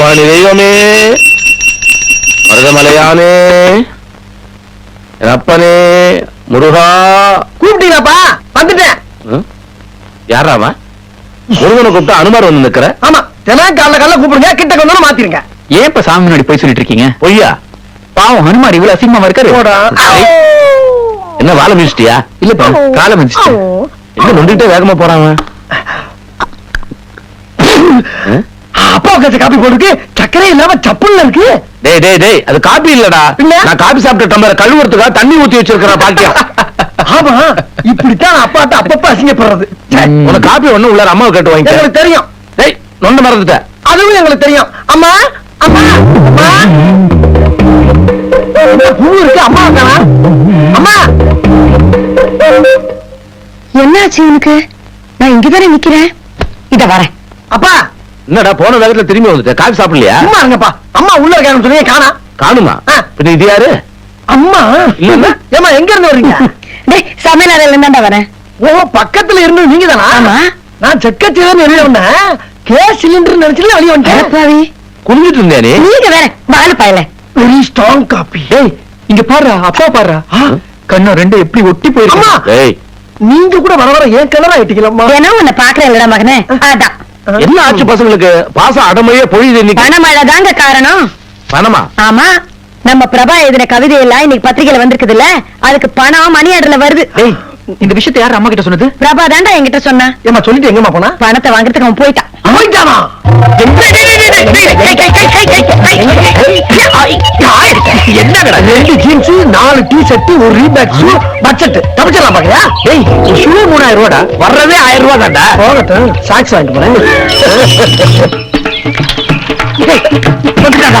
தண்டபாணி தெய்வமே மருதமலையானே அப்பனே முருகா. கூப்பிட்டீங்களாப்பா? வந்துட்டேன். ம்? யாரா அவன் முருகனை கூப்பிட்டு அனுமார் வந்து நிக்கிற ஆமா தினம் காலைல காலைல கூப்பிடுங்க கிட்ட கொண்டு மாத்திருங்க. ஏன் இப்ப சாமி முன்னாடி போய் சொல்லிட்டு இருக்கீங்க? பொய்யா? பாவம் ஹனுமார் இவ்வளவு அசிங்கமா இருக்காரு. என்ன வாழை மிதிச்சிட்டியா? இல்லப்பா காலை மிதிச்சிட்டு என்ன நொண்டிட்டே வேகமா? ம்? அப்பா கச்ச காப்பி போட்டுருக்கு சக்கரை இல்லாம சப்புல்ல இருக்கு. டேய் டேய் டேய் அது காபி இல்லடா? நான் காபி சாப்பிட்ட டம்ளர் கழுவுறதுக்காக தண்ணி ஊத்தி வச்சிருக்கிறேன் பாக்கியம் ஆமா இப்படித்தான் அப்பாட்ட அப்பப்ப அசிங்கப்படுறது. உனக்கு காபி ஒண்ணு உள்ள அம்மாவை கேட்டு வாங்கிக்க. எங்களுக்கு தெரியும். டேய் நொண்ட மறந்துட்ட. அதுவும் எங்களுக்கு தெரியும். அம்மா அம்மா அம்மா. பூ இருக்கு அம்மா இருக்கானா அம்மா. என்னாச்சு உனக்கு? நான் இங்கதானே நிக்கிறேன். இத வரேன். அப்பா என்னடா போன வேகத்துல திரும்பி வந்துட்ட? காபி சாப்பிடலையா? சும்மா இருங்கப்பா. அம்மா உள்ள இருக்கான்னு சொல்லி காணா. காணுமா. பின்ன இது யாரு? அம்மா. இல்ல. ஏமா எங்க இருந்து வர்றீங்க? டேய் சமையல் அறையில இருந்தாண்டா வரேன். ஓ பக்கத்துல இருந்து நீங்க தானா ஆமா. நான் செக்கச்சேர்னு வெளியே வந்தேன். கேஸ் சிலிண்டர் நினைச்சுல வெளியே வந்துட்டேன். அடப்பாவி குனிஞ்சிட்டு இருந்தியா நீ. நீங்க வேற பாலு பயல. வெரி ஸ்ட்ராங் காப்பி டேய். இங்க பாரு அப்பா பாரு கண்ணம் ரெண்டு எப்படி ஒட்டி போயிருக்கு அம்மா. டேய். நீங்க கூட வர வர ஏன் கலரா ஆயிட்டீங்களம்மா தினம் உன்னை பாக்குறேன் இல்லடா மகனே. அதான். என்ன ஆச்சு பசங்களுக்கு? பாசம் அடமையே பொழியுது இன்னைக்கு. பணமழை தாங்க காரணம். பணமா? ஆமா. நம்ம பிரபா எழுதின கவிதை எல்லாம் இன்னைக்கு பத்திரிகையில வந்திருக்குதுல்ல? அதுக்கு பணம் மணி ஆர்டர்ல வருது. இந்த விஷயத்தை யார் அம்மா கிட்ட சொன்னது பிரபா தாண்டா என்கிட்ட சொன்னா ஏமா சொல்லிட்டு எங்கம்மா போனா பணத்தை வாங்குறதுக்கு அவன் போயிட்டான் போயிட்டானா என்னடா ரெண்டு ஜீன்ஸ் நாலு டி ஷர்ட் ஒரு ரீபேக் ஷூ பட்ஜெட் தப்பிச்சிடலாம் பாக்கறியா டேய் ஷூ மூணாயிரம் ரூபாடா வர்றதே ஆயிரம் ரூபா தான்டா போகட்டும் சாக்ஸ் வாங்கிட்டு போறேன் வந்துட்டாடா.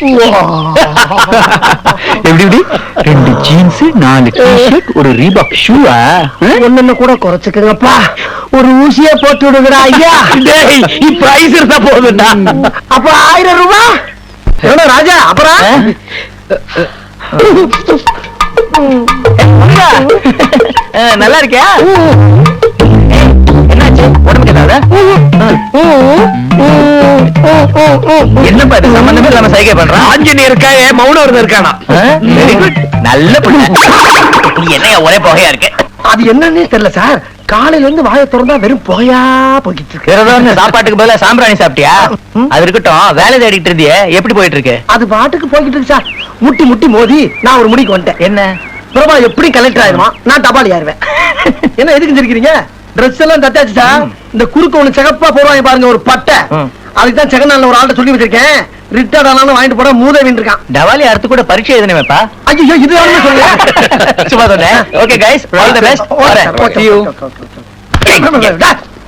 இப்ப? எப்படி எப்படி? ரெண்டு ஜீன்ஸ் நாலு டிஷர்ட் ஒரு ரீபாக் ஷூவா ஒண்ணுன்னு கூட குறைச்சுக்குங்கப்பா. ஒரு ஊசியே போட்டு விடுங்கடா ஐயா. டேய் பிரைஸ் இருந்தா போதும்டா. அப்ப ஆயிரம் ரூபாய் எவ்வளவு ராஜா அப்புறம்? நல்லா இருக்கியா? என்னாச்சு உடம்புக்கு ஏதாவது என்னப்பா இது? சம்பந்தமே இல்லாம சைகை பண்றான் ஆஞ்சநேயர் இருக்கா? மௌன விரதம் இருக்கானா? வெரி குட் நல்ல பிள்ளை. நீ என்னையா ஒரே புகையா இருக்கு? அது என்னன்னே தெரியல சார். காலையில இருந்து வாயை திறந்தா வெறும் போயா போய்கிட்டு இருக்கு. சாப்பாட்டுக்கு பதிலா சாம்பிராணி சாப்பிட்டியா? அது இருக்கட்டும். வேலை தேடிட்டு இருந்தியே. எப்படி போயிட்டு இருக்கு? அது பாட்டுக்கு போய்கிட்டு இருக்கு சார். முட்டி முட்டி மோதி நான் ஒரு முடிக்கு வந்துட்டேன். என்ன? பிரபா எப்படி கலெக்டர் ஆயிருவான் நான் தபாலி ஆயிருவேன் என்ன எதுக்கு சிரிக்கிறீங்க? ட்ரெஸ் எல்லாம் சார் இந்த குறுக்கு ஒண்ணு சிகப்பா போடுவாங்க பாருங்க ஒரு பட்டை. அதுக்கு தான் செகண்ட் ஒரு ஆள்கிட்ட சொல்லி வச்சிருக்கேன். ரிட்டர்ட் ஆனாலும் வாங்கிட்டு போட மூதவின் இருக்கான் டவாலி அறுத்து கூட பரீட்சை எழுதணுமேப்பா ஐயோ இது யாருன்னு சொல்லுங்க சும்மா சொன்னேன். Okay guys all the best வரேன்.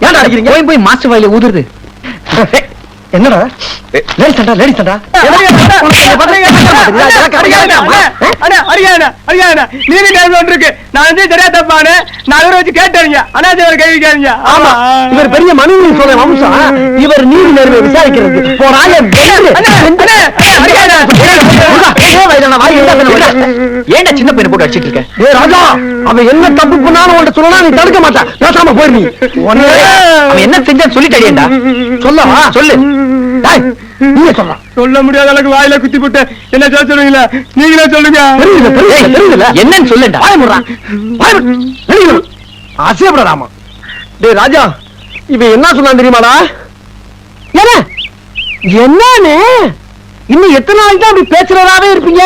ஏன்டா அடிக்கிறீங்க? போய் போய் மாஸ்டர் வாயில ஊதுறது. என்னடா? லேடிஸ் சண்டா லேடிஸ் சண்டா ஆமா. இவர் பெரிய மனுநீதி சொல்ற வம்சம் இவர் நீதி விசாரிக்கிறது. சின்ன பையனை போட்டு அடிச்சிட்டு இருக்க? ஏ ராஜா அவன் என்ன தப்பு பண்ணாலும் உன்கிட்ட சொல்லலாம் நீ தடுக்க மாட்டான். பேசாம போயிரு நீ. அவன் என்ன செஞ்சான்னு சொல்லிட்டாடியேண்டா சொல்லவா? சொல்லு. சொல்லலாம் சொல்ல முடியாத அளவுக்கு வாயில குத்தி போட்டு என்ன சொல்ல சொல்லுவீங்களா நீங்களே சொல்லுங்க. என்னன்னு சொல்லுடா. வாய அசியப்படாமா டேய் ராஜா இவன் என்ன சொன்னான் தெரியுமாடா? என்ன? என்னன்னு? இன்னும் எத்தனை நாளைக்கு தான் அப்படி பேசுறதாவே இருப்பீங்க?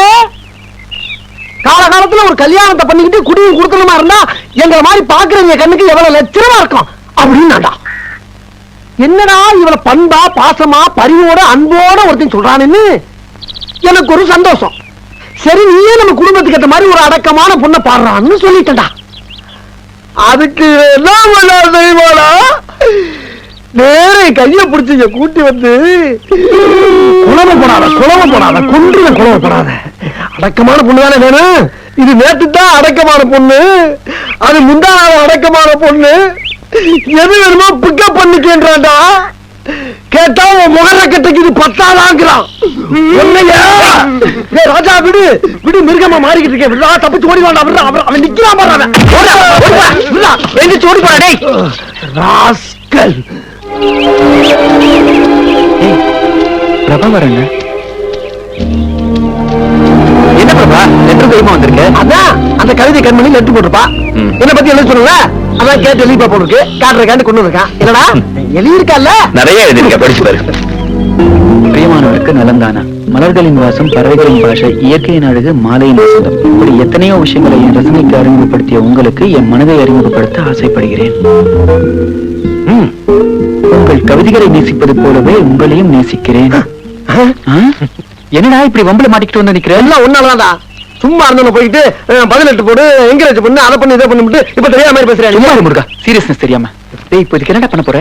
காலகாலத்துல ஒரு கல்யாணத்தை பண்ணிக்கிட்டு குடியும் குடுக்கணுமா இருந்தா எங்களை மாதிரி பாக்குறவங்க கண்ணுக்கு எவ்வளவு லட்சணமா இருக்கும். அப்படின்னாடா. என்னடா இவளை பண்பா பாசமா பரிவோட அன்போட ஒருத்தன் சொல்றான்னு எனக்கு ஒரு சந்தோஷம். சரி நீயே நம்ம குடும்பத்துக்கு ஏத்த மாதிரி ஒரு அடக்கமான பொண்ணை பாடுறான்னு சொல்லிட்டடா அதுக்கு என்ன பண்ணா செய்வாடா நேரே கைய பிடிச்சிங்க கூட்டி வந்து குழம்பு போடாத குழம்பு போடாத கொன்றுல குழம்பு போடாத. அடக்கமான பொண்ணு தானே வேணும். இது நேற்று தான் அடக்கமான பொண்ணு. அது முந்தா அடக்கமான பொண்ணு. எது வேணுமோ பிக்கப் பண்ணிக்கேன்றான்டா. கேட்டா உன் முகர கட்டைக்கு பத்தாதாங்கிறான். ராஜா விடு. விடு மிருகமா மாறிக்கிட்டு இருக்கேன். விடுடா தப்பிச்சு ஓடி வேண்டாம் விடுறா அவன் அவன் நிக்கிறான் பாரு அவன். ஓடி போடா டேய். ராஸ்கல். பிரபா வரங்க. என்ன பிரபா? லெட்டர் கைமா வந்திருக்கு? அதான் அந்த கவிதை கண்மணி லெட்டு போட்டிருப்பா. என்ன பத்தி எழுத சொல்லுங்க அதான் கேட்டு எழுதி பாப்போம் இருக்கு காட்டுறக்காண்டு கொண்டு வந்திருக்கான் என்னடா? எழுதி இருக்கல்ல நிறைய எழுதிருக்க படிச்சு பாரு. பிரியமானவருக்கு நலந்தானா மலர்களின் வாசம் பறவைகளின் பாஷை இயற்கையின் அழகு மாலையின் வசந்தம் இப்படி எத்தனையோ விஷயங்களை என் ரசனைக்கு அறிமுகப்படுத்திய உங்களுக்கு என் மனதை அறிமுகப்படுத்த ஆசைப்படுகிறேன். ம். உங்கள் கவிதைகளை நேசிப்பது போலவே உங்களையும் நேசிக்கிறேன்? என்னடா இப்படி வம்பல மாட்டிக்கிட்டு வந்து நிக்கிற எல்லாம் சும்மா இருந்தவன போயிட்டு பதினெட்டு போடு என்கரேஜ் பண்ணு அதை பண்ணு இதை பண்ணிட்டு இப்ப தெரியாத மாதிரி சும்மா பேசுறேன் இரு முருகா சீரியஸ்னஸ் தெரியாம. டேய் இப்போ இதுக்கு என்னடா பண்ண போற?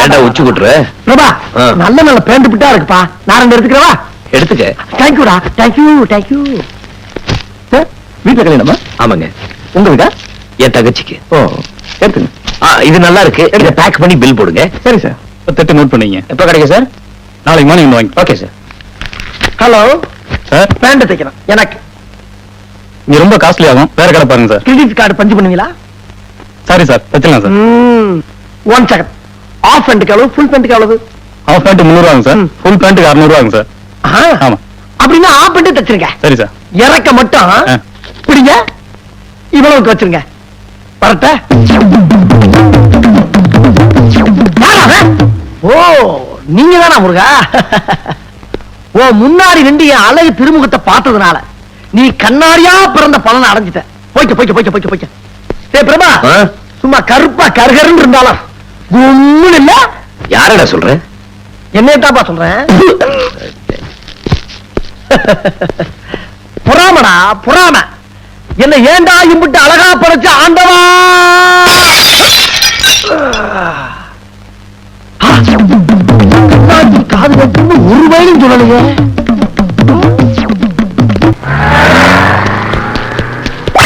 ஏன்டா உச்சி குட்டுற பிரபா ஆ. நல்ல நல்ல பேண்ட் பிட்டா இருக்குப்பா. நான் ரெண்டு எடுத்துக்கிறவா எடுத்துக்க. தேங்க்யூடா தேங்க்யூ தேங்க்யூ வீட்டுல கல்யாணமா? ஆமாங்க. உங்க வீடா? என் தங்கச்சிக்கு. ஓ எடுத்துங்க இது நல்லா இருக்கு. பேக் பண்ணி பில் போடுங்க. சரி சார். தட்டு நோட் பண்ணீங்க. எப்ப கிடைக்கும் சார் நாளைக்கு மார்னிங் வாங்கி okay sir hello sir pant தைக்கிறேன் எனக்கு. இது ரொம்ப காஸ்ட்லி ஆகும். வேற கடை பாருங்க சார் கிரெடிட் கார்டு பஞ்சு பண்ணுவீங்களா? சாரி சார் வச்சிடலாம் சார் ஒன் செகண்ட் ஆஃப் பேண்ட்டுக்கு எவ்வளவு? ஃபுல் பேண்ட்டுக்கு எவ்வளவு? ஹாஃப் பேண்ட் முந்நூறு ஆகும் சார். ஃபுல் பேண்ட்டுக்கு அறுநூறு ஆகும் சார் ஆமா. அப்படின்னா ஆஃப் பேண்ட் தச்சிருங்க. சரி சார் இறக்க மட்டும். பிடிங்க. இவ்வளவுக்கு வச்சிருங்க. வரட்ட ஓ நீங்க தானா முருகா? ஓ முன்னாடி நின்று என் அழகு திருமுகத்தை பார்த்ததுனால நீ கண்ணாடியா பிறந்த பலனை அடைஞ்சிட்ட. போய்க்க போய்க்க போய்க்க போய்க்க போய்க்க டேய் பிரபா? சும்மா கருப்பா கருகருன்னு இருந்தாலும் கும்முன்னு இல்ல. யாரடா சொல்ற? என்னையத்தாப்பா சொல்றேன் புறாமடா புறாம. என்ன ஏண்டா இம்பிட்டு அழகா படைச்ச ஆண்டவா? காது கட்டுன்னு ஒரு வயலும் சொல்லலையே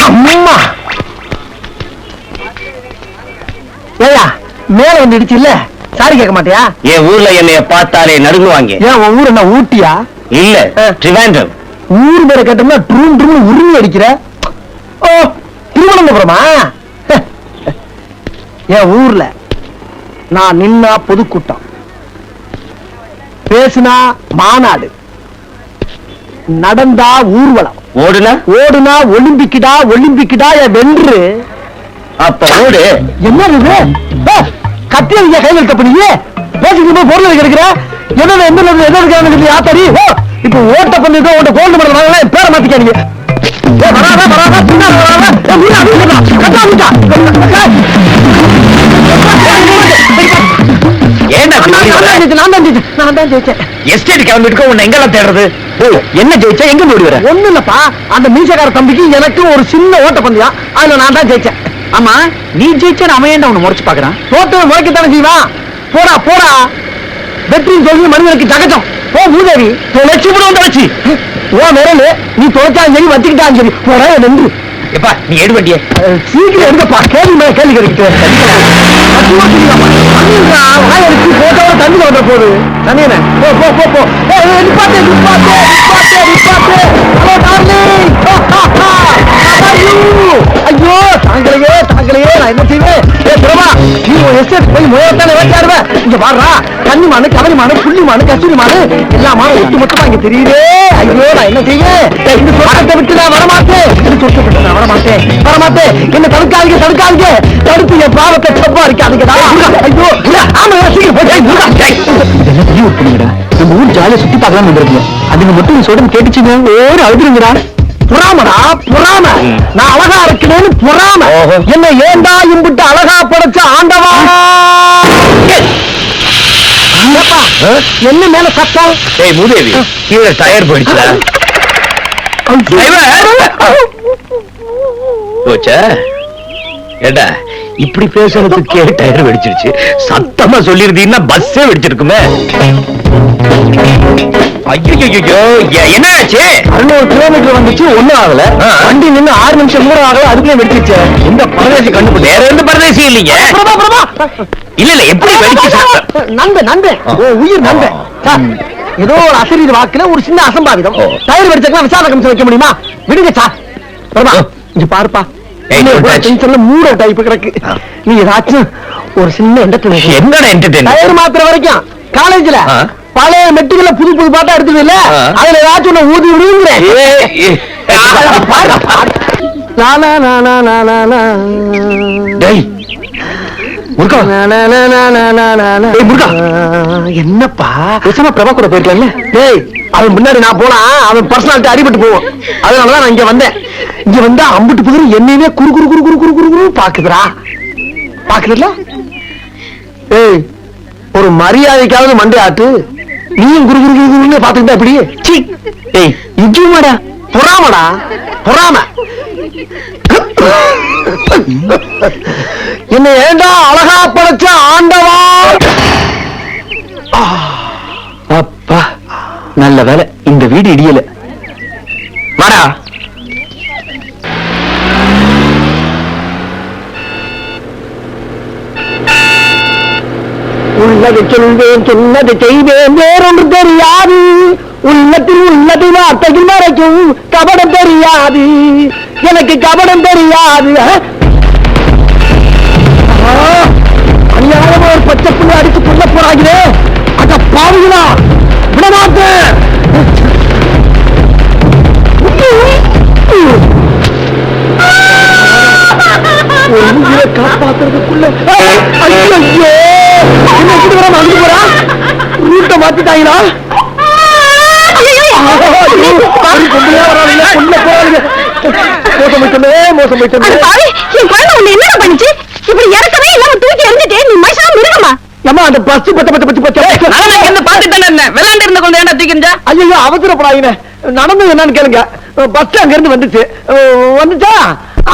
அம்மா ஏயா மேல வந்து இடிச்சு இல்ல? சாரி கேட்க மாட்டியா? என் ஊர்ல என்னைய பார்த்தாலே நடுங்குவாங்க ஏன் உன் ஊர் என்ன ஊட்டியா? இல்ல. ட்ரிவாண்டம் ஊர் பேரை கேட்டோம்னா ட்ரூம் ட்ரூம் உரிமை அடிக்கிற. ஓ திருவனந்தபுரமா? என் ஊர்ல? நான் நின்னா பொதுக்கூட்டம். பேசுனா மாநாடு. நடந்தா ஊர்வலம். ஓடுனா? ஓடுனா ஒலிம்பிக்கிடா ஒலிம்பிக்கிடா வென்று. அப்ப ஓடு. என்ன இது? கத்தி அடிக்க கையில் இருக்க பண்ணியே பேசிக்கிட்டு போய் பொருள் இருக்கிற என்ன எந்த எது இருக்கிறான்னு ஆத்தாடி? ஓ இப்போ ஓட்ட பண்ணி ஓட்ட கோல்டு மெடல் வாங்கலாம் என் பேரை மாத்திக்காதீங்க வராத, வராத, பின்னால வராத. கட்டா, முட்டா. எஸ்டேட் கிளம்பிட்டு உன்னை எங்கெல்லாம் தேடுறது? ஓ என்ன ஜெயிச்சா எங்க ஓடி வர? ஒண்ணும் இல்லப்பா அந்த மீசக்கார தம்பிக்கு எனக்கு ஒரு சின்ன ஓட்ட பந்தயம் அதுல நான் தான் ஜெயிச்சேன். ஆமா நீ ஜெயிச்சா அவன் ஏன்டா உன்னை முறைச்சு பாக்குறான் முளைக்கத்தானே செய்வான்? போடா போடா. வெற்றின்னு சொல்லி மனிதனுக்கு ஜகஜம். போ மூதேவி தொலைச்சு விட வந்து வச்சு ஓ விரலு நீ தொலைச்சாலும் சரி வச்சுக்கிட்டாலும் சரி போடா நின்று. எப்பா நீ எடு வண்டிய. சீக்கிரம் எடுங்கப்பா. கேள்வி மேல கேள்வி கிடைக்கிட்டு போட்டோட தண்ணி வந்த போகுது தண்ணியன போ போ போ போ. ஏய், ஏய், நிப்பாட்டு நிப்பாட்டு நிப்பாட்டு நிப்பாட்டு. Hello darling. ஐயோ தாங்களையே தாங்களையே நான் என்ன செய்வேன்? ஏ பிரபா நீ உன் எஸ்டேட் போய் முயற்சான இங்க மானு கவரி மானு புள்ளி எல்லா ஒட்டு மொத்தமா இங்க தெரியுதே. ஐயோ நான் என்ன செய்வேன்? இந்த சொர்க்கத்தை விட்டு நான் வரமாட்டேன். இந்த விட்டு நான் வரமாட்டேன். வரமாட்டேன். என்ன தடுக்காதீங்க தடுக்காதீங்க. தடுத்து என் பாவத்தை தப்பா ஐயோ ஆமா சீக்கிரம் போய் இதெல்லாம் பெரிய நம்ம ஊர் ஜாலியா சுத்தி பார்க்கலாம் வந்திருக்கீங்க அதுங்க மட்டும் நீ சொல்றது கேட்டுச்சுங்க. ஓடு அழுதுருங்கடா. புறாமடா புறாம. நான் அழகா இருக்கணும்னு புறாம. என்ன ஏண்டா இம்பிட்டு அழகா படைச்ச ஆண்டவா? என்ன மேல சத்தம்? ஏய் மூதேவி கீழே டயர் போயிடுச்சுடா. போச்சா? ஏடா இப்படி பேசுறதுக்கே டயர் வெடிச்சிருச்சு. சத்தமா சொல்லிருந்தீங்கன்னா பஸ்ஸே வெடிச்சிருக்குமே. ஐயோ என்ன ஆச்சு அறுநூறு கிலோமீட்டர் வந்துச்சு ஒண்ணும் ஆகல. வண்டி நின்னு ஆறு நிமிஷம் கூட ஆகல அதுக்குள்ளே வெடிச்சிருச்சு. இந்த பரதேசி கண்டு வேற எந்த பரதேசி இல்லைங்க. இல்ல இல்ல எப்படி வெடிச்சு ஆ. ஓ உயிர் சார் ஏதோ ஒரு அசரீர் வாக்குல ஒரு சின்ன அசம்பாவிதம். டயர் வெடிச்சக்கலாம் விசாரணை கமிஷன் வைக்க முடியுமா? விடுங்க சார். இங்க பாருப்பா. மூட் ஆகி கிடக்கு. நீ ஏதாச்சும் ஒரு சின்ன என்டர்டைன் என்னடா entertainment? டயர் மாத்திர வரைக்கும் காலேஜ்ல. பழைய மெட்டுகளை புது புது பாட்டா எடுத்தது இல்ல. அதுல ஏதாச்சும் ஒண்ணு ஊதி விடுங்கிறேன் லா, லா, லா. டேய். என்னப்பா பிரபா கூட போயிருக்கலாம்ல டேய் அவன் முன்னாடி நான் போனா அவன் பர்சனாலிட்டி அடிபட்டு போவோம் அதனாலதான் நான் இங்க வந்தேன். இங்க வந்தா அம்புட்டு புதிர் என்னையுமே குறு குறு குறு குறு குறு குறு குறு பாக்குதுரா பாக்குதுல ஏய் ஒரு மரியாதைக்காவது மண்டை ஆட்டு. நீயும் குரு குரு குரு குருன்னு பாத்துக்கிட்டா எப்படி? சீ ஏய் இதுமாடா பொறாமடா பொறாம. என்ன ஏண்டா அழகா படைச்ச ஆண்டவா? நல்ல வேலை இந்த வீடு இடியல. வாடா. உள்ளது சொல்வேன் சொன்னது செய்வேன் வேறொன்று தெரியாது. உள்ளத்தில் உள்ளது வார்த்தையில் மறைக்கும் கபடம் தெரியாது. எனக்கு கபடம் தெரியாது. அநியாயமா ஒரு பச்சை புள்ள அடிச்சு புள்ள போறாங்களே அத பாவீங்களா விடமாட்டேன் உயிரை காப்பாத்துறதுக்குள்ள ஐயோ என்ன போறா? ரூட்டை மாத்திட்டாங்களா? மோசம் மோசம் என் குழந்தை உன்னை பண்ணுச்சு? இப்படி இறக்கவே இல்லாம தூக்கி எறிஞ்சிட்டு நீ மனுஷனா மிருகமா? ஏமா அந்த பஸ் பச்சை பச்சை பச்சை பச்சை பாத்துட்டு இருந்தேன் விளையாண்டு இருந்த கொண்டு ஏன்டா தூக்கிருந்தா ஐயோ அவசரப்படாதீங்க நடந்தது என்னன்னு கேளுங்க. பஸ் அங்க இருந்து வந்துச்சு. வந்துச்சா?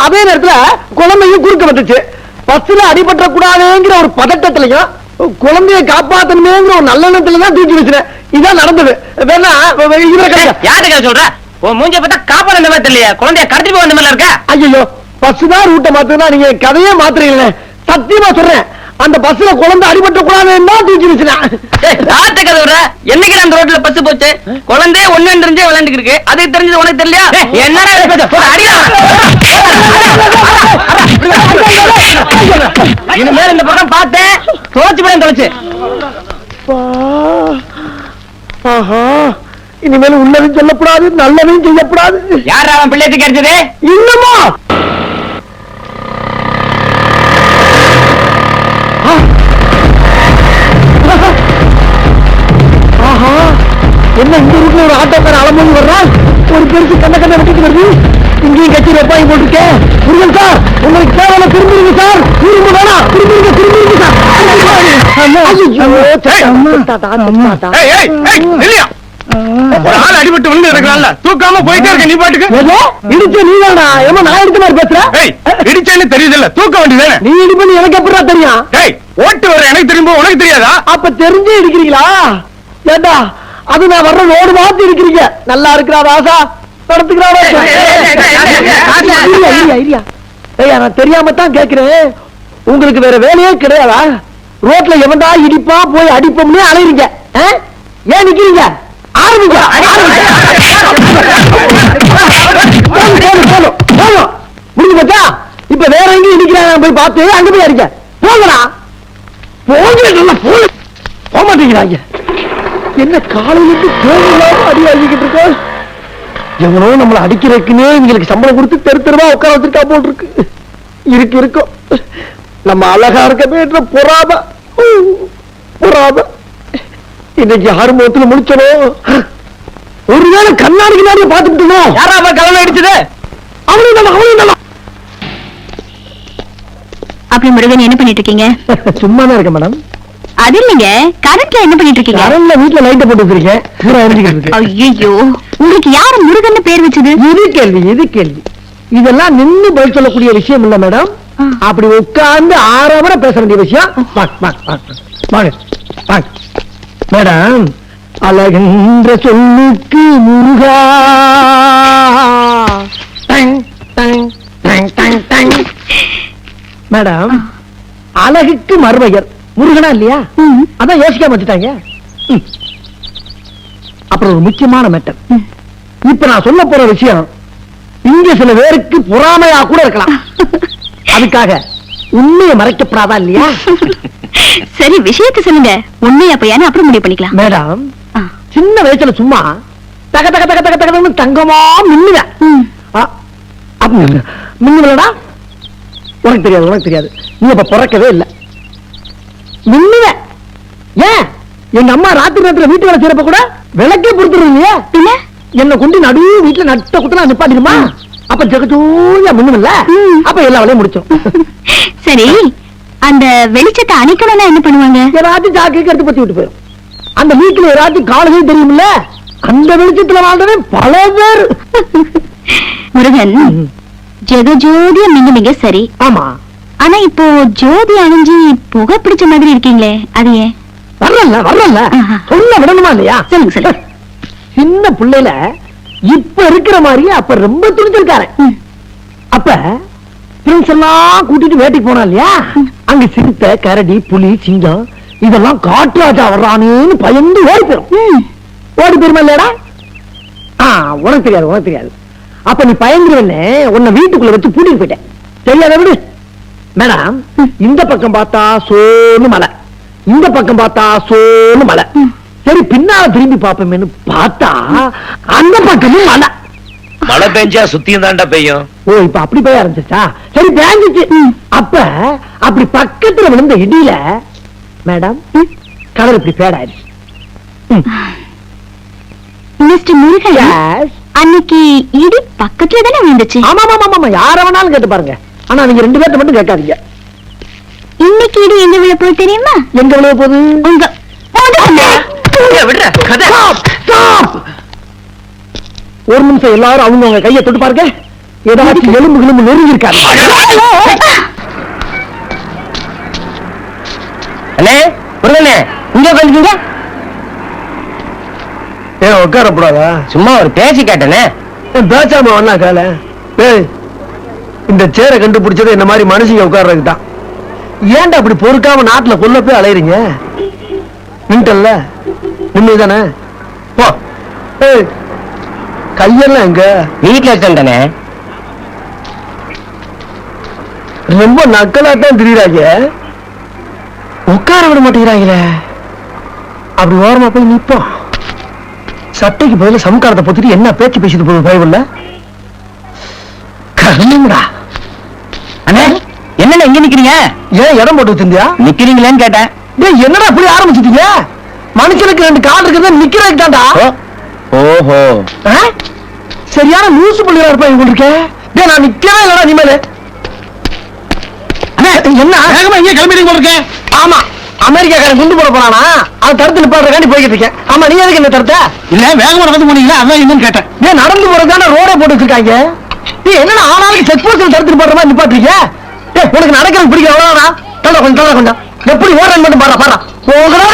அதே நேரத்துல குழந்தையும் குறுக்க வந்துச்சு. பஸ்ல அடிபட்ட கூடாதுங்கிற ஒரு பதட்டத்திலையும் குழந்தைய காப்பாத்தணுமேங்கிற ஒரு நல்லெண்ணத்துல தான் தூக்கி வச்சிருக்கேன் இதான் நடந்தது. வேணா இவரை யார்கிட்ட சொல்ற? உன் மூஞ்ச பார்த்தா காப்பாடு மாதிரி தெரியல குழந்தைய கடத்திட்டு வந்த மாதிரி இருக்க? ஐயோ பஸ் தான் ரூட்டை மாத்துனா நீங்க கதையே மாத்துறீங்களே. சத்தியமா சொல்றேன். அந்த பஸ்ல குழந்தை அடிபட்ட கூடாதுன்னு தான் தூக்கி வச்சிருக்கேன் யார்கிட்ட கதை என்னைக்கு அந்த ரோட்ல பஸ் போச்சு? குழந்தை ஒண்ணு தெரிஞ்சே விளையாண்டு இருக்கு. அது தெரிஞ்சது உனக்கு தெரியலையா? என்னடா. இனிமேல் இந்த பக்கம் பார்த்தேன் தோச்சு போய் தொலைச்சு ஆஹா. இனிமேல் உள்ளதும் சொல்லக்கூடாது நல்லதும் செய்யக்கூடாது. யார் அவன் பிள்ளைக்கு கிடைச்சது இன்னமா? என்ன இந்த ரூட்ல ஒரு ஆட்டோக்கார அலமொழி வர்றான்? ஒரு பெருசு கண்ண கண்ண வெட்டிட்டு வருது. இங்கேயும் கட்சி வெப்பாய் போட்டிருக்கேன் முருகன் சார் உங்களுக்கு தேவையில்ல திரும்பிடுங்க சார். திரும்ப வேணாம். திரும்பிடுங்க திரும்பிடுங்க சார். ஒரு ஆள் அடிபட்டு வந்து இருக்கிறான்ல. தூக்காம போயிட்டே இருக்க நீ பாட்டுக்கு. ஏதோ, இடிச்ச நீதானா ஏமா நான் எடுத்த மாதிரி பேசுற? ஏய் இடிச்சேன்னு தெரியுதுல்ல. தூக்க வேண்டியதானே நீ இடி பண்ணி எனக்கு எப்படிடா தெரியும்? ஓட்டு வர எனக்கு தெரியுமோ உனக்கு தெரியாதா? அப்ப தெரிஞ்சே இருக்கிறீங்களா ஏண்டா? அது நான் வர்ற ரோடு மாத்தி இருக்கிறீங்க. நல்லா இருக்கிறா ராசா? நான் தெரியாம தான் கேக்குறேன் உங்களுக்கு வேற வேலையே கிடையாதா? ரோட்ல எவன்டா இடிப்பா போய் அடிப்போம்னே அலையுறீங்க? ஏன் நிக்கிறீங்க? ஆரம்பிங்க. முடிஞ்சு போச்சா? இப்ப வேற எங்கேயும் இடிக்கிறாங்க போய் பார்த்து அங்க போய் அடிக்க நல்லா போங்க. போக மாட்டேங்கிறாங்க. என்ன காலையில இருந்து தேவையில்லாம அடி அடிக்கிட்டு இருக்கோம் எவனோ நம்மள அடிக்கிறதுக்குன்னே இவங்களுக்கு சம்பளம் கொடுத்து தெரு தெருவா உட்கார வச்சிருக்கா போல் இருக்கு. இருக்கு இருக்கும் நம்ம அழகா இருக்கமேன்ற பொறாம. பொறாம. இன்னைக்கு யாரு முகத்துல முடிச்சனோ ஒருவேளை கண்ணாடிக்கு நாடிய பாத்துக்கிட்டு யாரா அவன் கலவை அடிச்சது? அவனையும் நல்லா அவனையும் நல்லா. அப்படி முருகன் என்ன பண்ணிட்டு இருக்கீங்க? சும்மா தான் இருக்கேன் மேடம். அது இல்லைங்க. கரண்ட்ல என்ன பண்ணிட்டு இருக்கீங்க கரண்ட்ல லைட்டை போட்டு வச்சிருக்கேன். பூரா எரிஞ்சுக்கிட்டு இருக்கு. ஐயோ உங்களுக்கு யாரு முருகன் பேர் வச்சது? இது கேள்வி இது கேள்வி? இதெல்லாம் நின்னு பதில் சொல்லக்கூடிய விஷயம் இல்ல மேடம். அப்படி உட்கார்ந்து ஆறாம பேச வேண்டிய விஷயம். வாங்க, வாங்க, வாங்க, வாங்க, வாங்க. மேடம் அழகென்ற சொல்லுக்கு முருகா. டங், டங், டங், டங், டங். மேடம் அழகுக்கு மறுபெயர். முருகனா இல்லையா? அதான் யோசிக்காம வச்சுட்டாங்க. அப்புறம் ஒரு முக்கியமான மேட்டர் இப்ப நான் சொல்ல போற விஷயம் இங்க சில பேருக்கு பொறாமையா கூட இருக்கலாம். அதுக்காக உண்மையை மறைக்கப்படாதா இல்லையா? சரி விஷயத்தை சொல்லுங்க. உண்மையா பையனு அப்புறம் முடிவு பண்ணிக்கலாம். மேடம் சின்ன வயசுல சும்மா தக தக தக தக தகன்னு தங்கமா மின்னுவேன் மின்னுவலடா உனக்கு தெரியாது உனக்கு தெரியாது. நீ அப்ப பிறக்கவே இல்லை. மின்னுவேன் ஏன்? எங்க அம்மா ராத்திரி நேரத்துல வீட்டு வேலை செய்யறப்ப கூட விளக்கே பொறுத்துறது இல்லையா? பின்ன என்ன கொண்டு நடு வீட்டுல நட்ட குத்தலாம் நிப்பாட்டிடுமா? அப்ப ஜெகஜோரியா மின்னுமில்ல அப்ப எல்லா வேலையும் முடிச்சோம். சரி அந்த வெளிச்சத்தை அணைக்கணும்னா என்ன பண்ணுவாங்க? ஏதாச்சும் ஜாக்கிரதை எடுத்து பத்தி விட்டு போயிடும் அந்த வீட்டுல ஏதாச்சும் காலையில் தெரியுமில்ல? அந்த வெளிச்சத்துல வாழ்றவே பல பேர். முருகன் ஜெகஜோதியா மின்னுவீங்க சரி. ஆமா. ஆனா இப்போ ஜோதி அணிஞ்சு புகை பிடிச்ச மாதிரி இருக்கீங்களே அது ஏன்? வரல வரல. சொல்ல விடணுமா இல்லையா? சொல்லுங்க, சொல்லுங்க. சின்ன பிள்ளையில இப்ப இருக்கிற மாதிரியே அப்ப ரொம்ப துணிச்சிருக்காரு அப்ப ஃப்ரெண்ட்ஸ் எல்லாம் கூட்டிட்டு வேட்டைக்கு போனா இல்லையா? அங்க சிறுத்தை கரடி புலி சிங்கம் இதெல்லாம் காட்டுராஜா வர்றானேன்னு பயந்து ஓடி போயிடும் ஓடி போயிருமா இல்லையாடா? ஆ உனக்கு தெரியாது உனக்கு தெரியாது. அப்ப நீ பயந்துருவனே உன்னை வீட்டுக்குள்ள வச்சு பூட்டிட்டு போயிட்டேன். தெரியாத விடு. மேடம் இந்த பக்கம் பார்த்தா சோன்னு மலை. இந்த பக்கம் பார்த்தா சோன்னு மலை. சரி பின்னால திரும்பி பாப்போமேன்னு பார்த்தா அந்த பக்கமும் மலை. மழை பெஞ்சா சுத்தியும் தாண்டா பெய்யும். ஓ இப்ப அப்படி போய் ஆரம்பிச்சிச்சா சரி பேஞ்சிச்சு. அப்ப அப்படி பக்கத்துல விழுந்த இடியில மேடம் கலர் இப்படி பேட் ஆயிடுச்சு. மிஸ்டர் முருகன். அன்னைக்கு இடி பக்கத்துல தானே விழுந்துச்சு? ஆமா ஆமா, ஆமா யார வேணாலும் கேட்டு பாருங்க. ஆனா நீங்க ரெண்டு பேர்ட்ட மட்டும் கேட்காதீங்க. இன்னைக்கு இடி எங்க விழ போகுது தெரியுமா? எங்க விழுக போகுது? உங்க! ஒரு நிமிஷம் எல்லாரும் அவங்க அவங்க கையை தொட்டு பாருங்க. ஏதாச்சும் எலும்பு கிளும்பு நெருங்கி இருக்காரு அண்ணே முருகனே இங்க உட்காந்துக்கீங்க ஏ உட்காரப்படாதா சும்மா ஒரு பேச்சு கேட்டனே. பேச்சாம வந்தா கால ஏய் இந்த சேரை கண்டுபிடிச்சது இந்த மாதிரி மனுஷங்க உட்கார்றதுக்கு தான். ஏன்டா அப்படி பொறுக்காம நாட்டுல கொல்ல போய் அலையறீங்க? நின்ட்டல்ல? நிம்மதிதானே? போ. ஏய் கையெல்லாம் எங்க? வீட்டுல வச்சிருந்தனே ரொம்ப நக்கலாத்தான் திரியுறாங்க உட்கார விட மாட்டேங்கிறாங்களே அப்படி ஓரமா போய் நிப்போம். சட்டைக்கு பதிலா சம்காரத்தை பொத்திட்டு என்ன பேச்சு பேசிட்டு போகுது பைபிள்ல? கர்மம்டா அண்ணே என்னண்ணே இங்க நிக்கிறீங்க? ஏன் இடம் போட்டு வச்சிருந்தியா? நிக்கிறீங்களேன்னு கேட்டேன். டேய் என்னடா இப்படி ஆரம்பிச்சிட்டீங்க? மனுஷனுக்கு ரெண்டு கால் இருக்குது நிக்கிறதுக்கு தான்டா. ஓஹோ. ஆ? சரியான லூசு பள்ளியா இருப்பேன் உங்களுக்கு டேய் நான் நிக்கவே இல்லடா நிம்மல அண்ணா என்ன? வேகமா எங்க கிளம்பிட்டு போறேன் ஆமா அமெரிக்காக்காரன் குண்டு போட போறானா? அதை தடுத்து நிப்பாடுறக்காண்டி போய்கிட்டு இருக்கேன். ஆமா நீ எதுக்கு என்ன தடுத்த? இல்ல வேகமா நடந்து போனீங்களா? அதான் என்னன்னு கேட்டேன். டேய் நடந்து போறதுக்கான ரோடே போட்டு வச்சிருக்காங்க. டேய் என்னடா ஆனாலும் செக் போஸ்ட்ல தடுத்து போடுற மாதிரி நிப்பாட்டுறீங்க? டேய் உனக்கு நடக்கிறது பிடிக்கல அவ்வளவுதானா? தள்ள கொஞ்சம் தள்ள கொஞ்சம். எப்படி ஓடுறேன்னு மட்டும் பாரு பாரு போகிறோட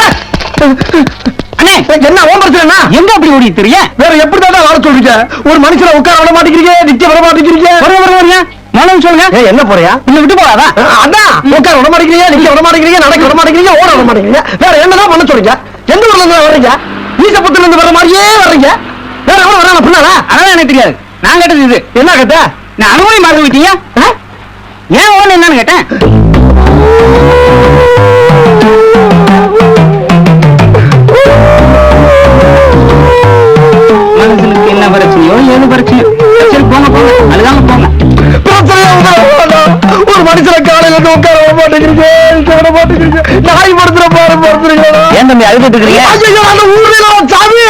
அண்ணே என்ன ஓம் பிரச்சனை எங்க அப்படி ஓடி தெரிய வேற எப்படி தான் வாழ சொல்றீங்க ஒரு மனுஷனை உட்கார விட மாட்டேங்கிறீங்க நிக்க விட மாட்டேங்கிறீங்க. வர வர வரீங்க மனம் சொல்லுங்க. என்ன போறியா? இல்ல விட்டு அஹ், அதான் உட்கார விட மாட்டேங்கிறீங்க நிக்க விட மாட்டேங்கிறீங்க நடக்க விட மாட்டேங்கிறீங்க ஓட விட மாட்டேங்கிறீங்க. வேற என்னதான் பண்ண சொல்றீங்க? எந்த ஊர்ல இருந்து வர்றீங்க? வீசப்பத்துல இருந்து வர மாதிரியே வர்றீங்க. வேற எவ்வளவு வரான பின்னால? அதான் எனக்கு தெரியாது. நான் கேட்டது இது. என்ன கேட்ட? நான் அனுமதி மாற விட்டீங்க? ஏன் ஓன என்னன்னு கேட்டேன்? என்ன பிரச்சனையோ ஏது பிரச்சனையோ. சரி போங்க போங்க. அதுதாங்க போங்க. ஒரு மனுஷனை காலையில இருந்து உட்கார மாட்டேங்கிறீங்க. விட மாட்டேங்கிறீங்க. நாய் படுத்துற பாரு படுத்துறீங்களா? ஏன் தம்பி அழுதுட்டு இருக்கிறீங்க? ஐயோ அந்த ஊர்ல சாமி.